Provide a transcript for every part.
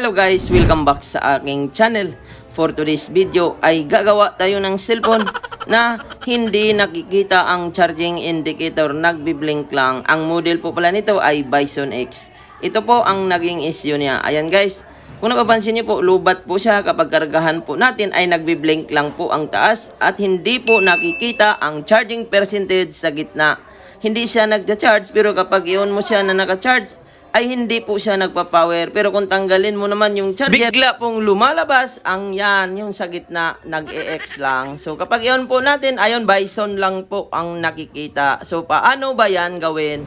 Hello guys, welcome back sa aking channel. For today's video ay gagawa tayo ng cellphone na hindi nakikita ang charging indicator, nagbiblink lang. Ang model po pala nito ay Bison X. Ito po ang naging issue niya. Ayan guys, kung napapansin niyo po, lubat po siya kapag kargahan po natin ay nagbiblink lang po ang taas at hindi po nakikita ang charging percentage sa gitna. Hindi siya nagcha-charge pero kapag i-on mo siya na naka-charge, ay hindi po siya nagpa-power. Pero kung tanggalin mo naman yung charger, bigla pong lumalabas ang yan, yung sa gitna, nag-EX lang. So kapag iyon po natin, ayon bison lang po ang nakikita. So paano ba yan gawin?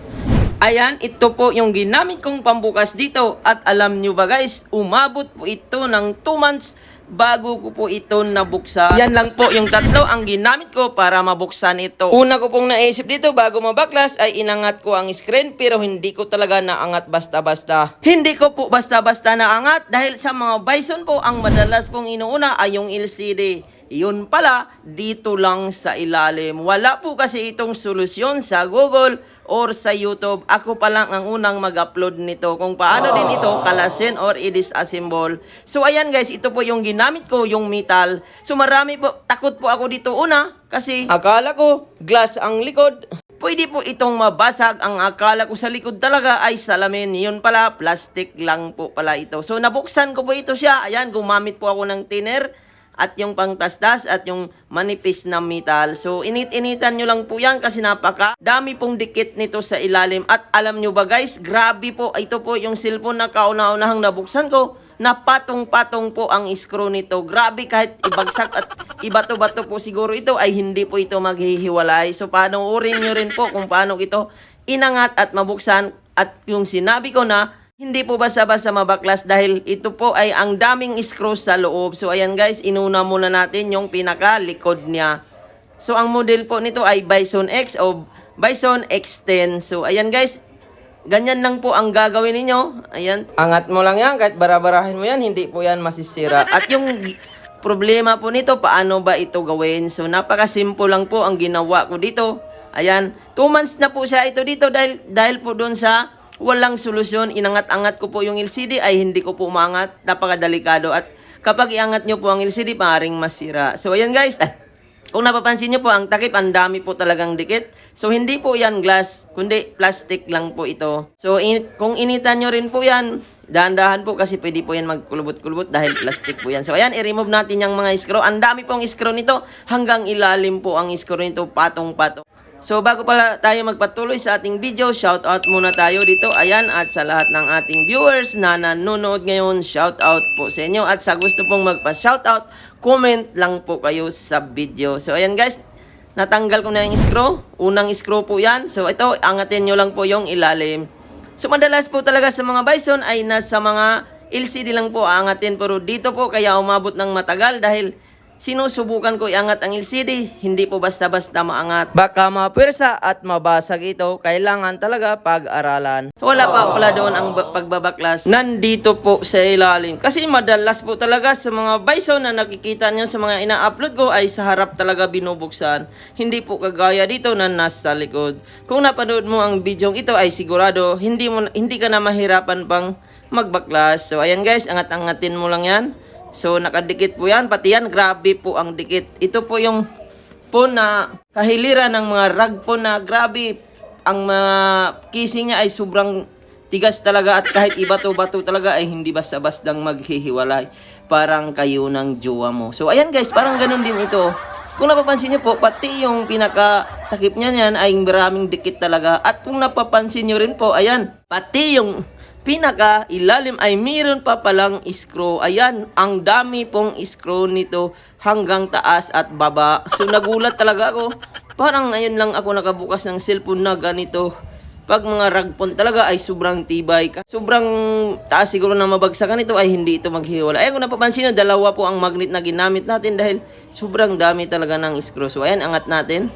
Ayan, ito po yung ginamit kong pambukas dito. At alam nyo ba guys, umabot po ito ng 2 months bago ko po ito nabuksan. Yan lang po yung tatlo ang ginamit ko para mabuksan ito. Una ko pong naisip dito bago mabaklas ay inangat ko ang screen pero hindi ko talaga naangat basta-basta. Hindi ko po basta-basta naangat dahil sa mga bison po ang madalas pong inuuna ay yung LCD. Yun pala, dito lang sa ilalim. Wala po kasi itong solusyon sa Google or sa YouTube. Ako pa lang ang unang mag-upload nito kung paano din ito kalasin or i-disassemble. So ayan guys, ito po yung ginamit ko, yung metal. So marami po, takot po ako dito una kasi akala ko glass ang likod. Pwede po itong mabasag. Ang akala ko sa likod talaga ay salamin. Yun pala, plastic lang po pala ito. So nabuksan ko po ito siya. Ayan, gumamit po ako ng thinner at yung pangtastas at yung manipis na metal. So, init-initan nyo lang po yan kasi napaka dami pong dikit nito sa ilalim. At alam nyo ba guys, grabe po, ito po yung cellphone na kauna-unahang nabuksan ko na patong-patong po ang screw nito. Grabe kahit ibagsak at ibato-bato po siguro ito ay hindi po ito maghihiwalay. So, panoorin nyo rin po kung paano ito inangat at mabuksan. At yung sinabi ko na hindi po basta-basta mabaklas dahil ito po ay ang daming screws sa loob. So ayan guys, inuna muna natin yung pinaka likod niya. So ang model po nito ay Bison X o Bison X10. So ayan guys, ganyan lang po ang gagawin ninyo. Ayan, angat mo lang yan kahit barabarahin mo yan, hindi po yan masisira. At yung problema po nito, paano ba ito gawin? So napaka-simple lang po ang ginawa ko dito. Ayan, 2 months na po siya ito dito dahil, dahil po doon sa walang solusyon. Inangat-angat ko po yung LCD ay hindi ko po umangat. Napakadelikado at kapag iangat nyo po ang LCD, maaaring masira. So ayan guys, ah, kung napapansin nyo po, ang takip, ang dami po talagang dikit. So, hindi po yan glass, kundi plastic lang po ito. So, in, kung initan nyo rin po yan, dahan-dahan po kasi pwede po yan magkulubot-kulubot dahil plastic po yan. So, ayan, i-remove natin yung mga screw. Ang dami pong screw nito, hanggang ilalim po ang screw nito, patong-patong. So bago pala tayo magpatuloy sa ating video, shout out muna tayo dito. Ayan at sa lahat ng ating viewers na nanonood ngayon, shout out po sa inyo. At sa gusto pong magpa-shout out, comment lang po kayo sa video. So ayan guys, natanggal ko na yung screw. Unang screw po yan. So ito, angatin nyo lang po yung ilalim. So madalas po talaga sa mga bison ay nasa mga LCD lang po aangatin. Pero dito po kaya umabot ng matagal dahil sinusubukan ko iangat ang LCD, hindi po basta-basta maangat. Baka mapwersa at mabasag ito, kailangan talaga pag-aralan. Wala pa pala doon ang ba- pagbabaklas. Nandito po sa ilalim. Kasi madalas po talaga sa mga bison na nakikita nyo sa mga ina-upload ko ay sa harap talaga binubuksan. Hindi po kagaya dito na nasa likod. Kung napanood mo ang video ito ay sigurado hindi mo hindi ka na mahirapan pang magbaklas. So ayan guys, angat-angatin mo lang yan. So, nakadikit po yan. Pati yan, grabe po ang dikit. Ito po yung po na kahiliran ng mga rag po na grabe. Ang mga kissing niya ay sobrang tigas talaga at kahit ibato-bato talaga ay hindi basta-bastang maghihiwalay. Parang kayo ng jowa mo. So, ayan guys, parang ganun din ito. Kung napapansin niyo po, pati yung pinaka-takip niya niyan ay maraming dikit talaga. At kung napapansin niyo rin po, ayan, pati yung pinaka ilalim ay mayroon pa palang screw. Ayan, ang dami pong screw nito hanggang taas at baba. So nagulat talaga ako. Parang ngayon lang ako nakabukas ng cellphone na ganito. Pag mga ragpon talaga ay sobrang tibay. Sobrang taas siguro na mabagsakan ito ay hindi ito maghiwala. Ay kung napapansin nyo, dalawa po ang magnet na ginamit natin dahil sobrang dami talaga ng screw. So ayan, angat natin.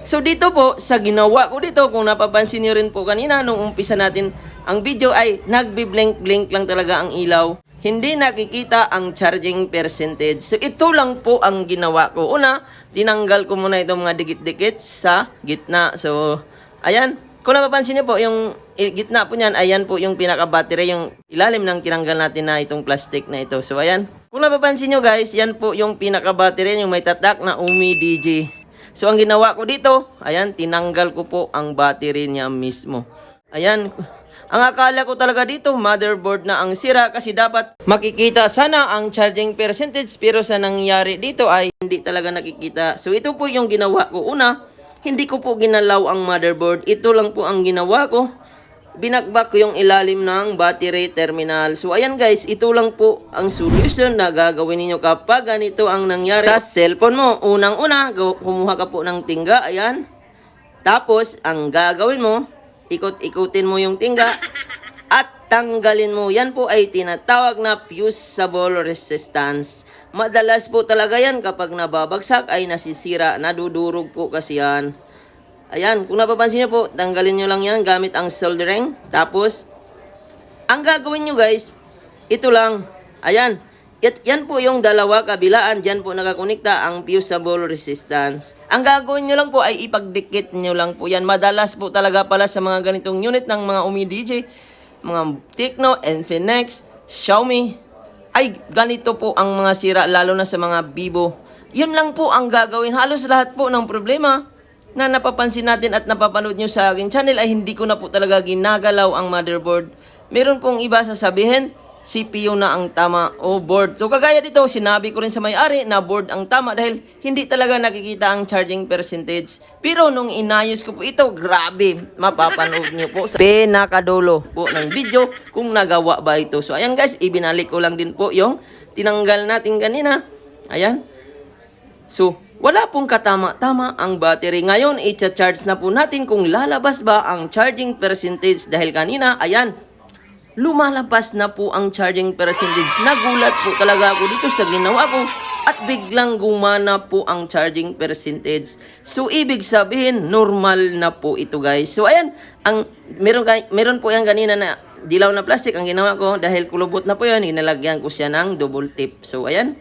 So dito po, sa ginawa ko dito, kung napapansin niyo rin po kanina nung umpisa natin ang video ay nagbi-blink-blink lang talaga ang ilaw. Hindi nakikita ang charging percentage. So ito lang po ang ginawa ko. Una, tinanggal ko muna itong mga dikit-dikit sa gitna. So ayan, Kung napapansin niyo po, yung gitna po niyan, ayan po yung pinaka-battery, yung ilalim ng tinanggal natin na itong plastic na ito. So, ayan. Kung napapansin niyo guys, yan po yung pinaka-battery, yung may tatak na Umi DJ. So, ang ginawa ko dito, ayan, tinanggal ko po ang battery niya mismo. Ayan. Ang akala ko talaga dito, motherboard na ang sira kasi dapat makikita sana ang charging percentage pero sa nangyari dito ay hindi talaga nakikita. So ito po yung ginawa ko. Una, hindi ko po ginalaw ang motherboard. Ito lang po ang ginawa ko. Binakbak ko yung ilalim ng battery terminal. So ayan guys, ito lang po ang solution na gagawin ninyo kapag ganito ang nangyari sa cellphone mo. Unang-una, kumuha ka po ng tingga. Ayan. Tapos, ang gagawin mo, ikot-ikutin mo yung tingga at tanggalin mo. Yan po ay tinatawag na fusible resistance. Madalas po talaga yan kapag nababagsak ay nasisira, nadudurog po kasi yan. Ayan, kung napapansin niyo po, tanggalin nyo lang yan gamit ang soldering. Tapos, ang gagawin nyo guys, ito lang. Ayan. At yan po yung dalawa kabilaan. Diyan po nakakonekta ang fusible resistance. Ang gagawin nyo lang po ay ipagdikit nyo lang po yan. Madalas po talaga pala sa mga ganitong unit ng mga Umi DJ, mga Tecno, Infinix, Xiaomi, ay ganito po ang mga sira lalo na sa mga Vivo. Yun lang po ang gagawin. Halos lahat po ng problema na napapansin natin at napapanood nyo sa aking channel ay hindi ko na po talaga ginagalaw ang motherboard. Meron pong iba sasabihin, CPU na ang tama o board. So kagaya dito, sinabi ko rin sa may-ari na board ang tama dahil hindi talaga nakikita ang charging percentage. Pero nung inayos ko po ito, grabe, mapapanood nyo po sa pinakadulo po ng video kung nagawa ba ito. So ayan guys, ibinalik ko lang din po yung tinanggal natin kanina. Ayan. So, wala pong katama-tama ang battery. Ngayon, i-charge na po natin kung lalabas ba ang charging percentage dahil kanina, ayan, lumalabas na po ang charging percentage. Nagulat po talaga ako dito sa ginawa ko at biglang gumana po ang charging percentage. So, ibig sabihin, normal na po ito guys. So, ayan, ang, meron, meron po yan kanina na dilaw na plastic ang ginawa ko dahil kulubot na po yan, inalagyan ko siya ng double tip. So, ayan,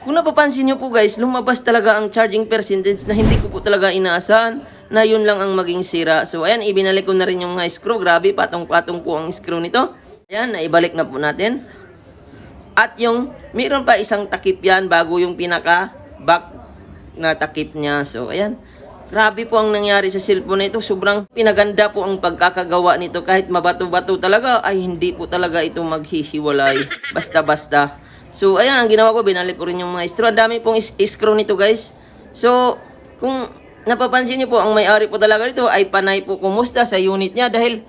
kung napapansin nyo po guys, lumabas talaga ang charging percentage na hindi ko po talaga inaasahan na yun lang ang maging sira. So ayan, ibinalik ko na rin yung screw. Grabe, patong-patong po ang screw nito. Ayan, naibalik na po natin. At yung, mayroon pa isang takip yan bago yung pinaka back na takip niya. So ayan, grabe po ang nangyari sa cellphone na ito. Sobrang pinaganda po ang pagkakagawa nito. Kahit mabato-bato talaga, ay hindi po talaga ito maghihiwalay. Basta-basta. So, ayan, ang ginawa ko, binalik ko rin yung mga screw. Ang dami pong screw nito, guys. So, kung napapansin niyo po, ang may-ari po talaga nito ay panay po kumusta sa unit niya dahil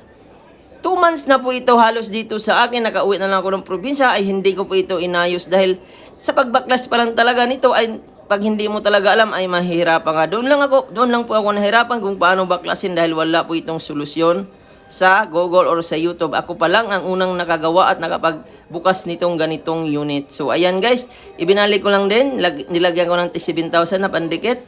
2 months na po ito halos dito sa akin. Nakauwi na lang ako ng probinsya ay hindi ko po ito inayos dahil sa pagbaklas pa lang talaga nito ay pag hindi mo talaga alam ay mahihirapan ka. Doon lang ako, doon lang po ako nahirapan kung paano baklasin dahil wala po itong solusyon sa Google or sa YouTube. Ako pa lang ang unang nakagawa at nakapagbukas nitong ganitong unit. So ayan guys, ibinalik ko lang din, lag- nilagyan ko ng 7,000 na pandikit.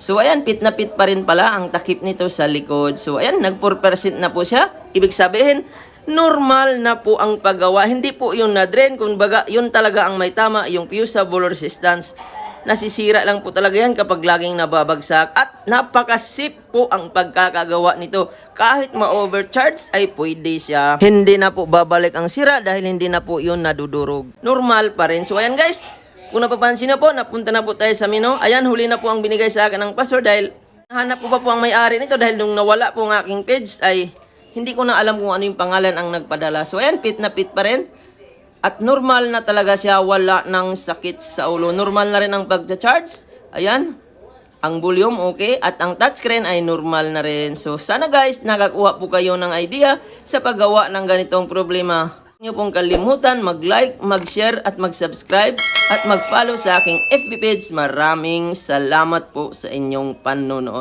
So ayan, pit na pit pa rin pala ang takip nito sa likod. So ayan, nag 4% na po siya. Ibig sabihin, normal na po ang paggawa. Hindi po yun na-drain. Kung baga, yun talaga ang may tama, yung fusible resistance. Nasisira lang po talaga yan kapag laging nababagsak. At napakasip po ang pagkakagawa nito. Kahit ma-overcharge ay pwede siya. Hindi na po babalik ang sira dahil hindi na po yun nadudurog. Normal pa rin. So ayan guys, kung napapansin na po, napunta na po tayo sa menu. Ayan, huli na po ang binigay sa akin ng password dahil nahanap ko pa po ang may-ari nito dahil nung nawala po ang aking page ay hindi ko na alam kung ano yung pangalan ang nagpadala. So ayan, pit na pit pa rin. At normal na talaga siya, wala ng sakit sa ulo. Normal na rin ang pagcha-charge. Ayan. Ang volume, okay. At ang touchscreen ay normal na rin. So, sana guys, nakakuha po kayo ng idea sa paggawa ng ganitong problema. Huwag niyo pong kalimutan mag-like, mag-share, at mag-subscribe, at mag-follow sa aking FB page. Maraming salamat po sa inyong panonood.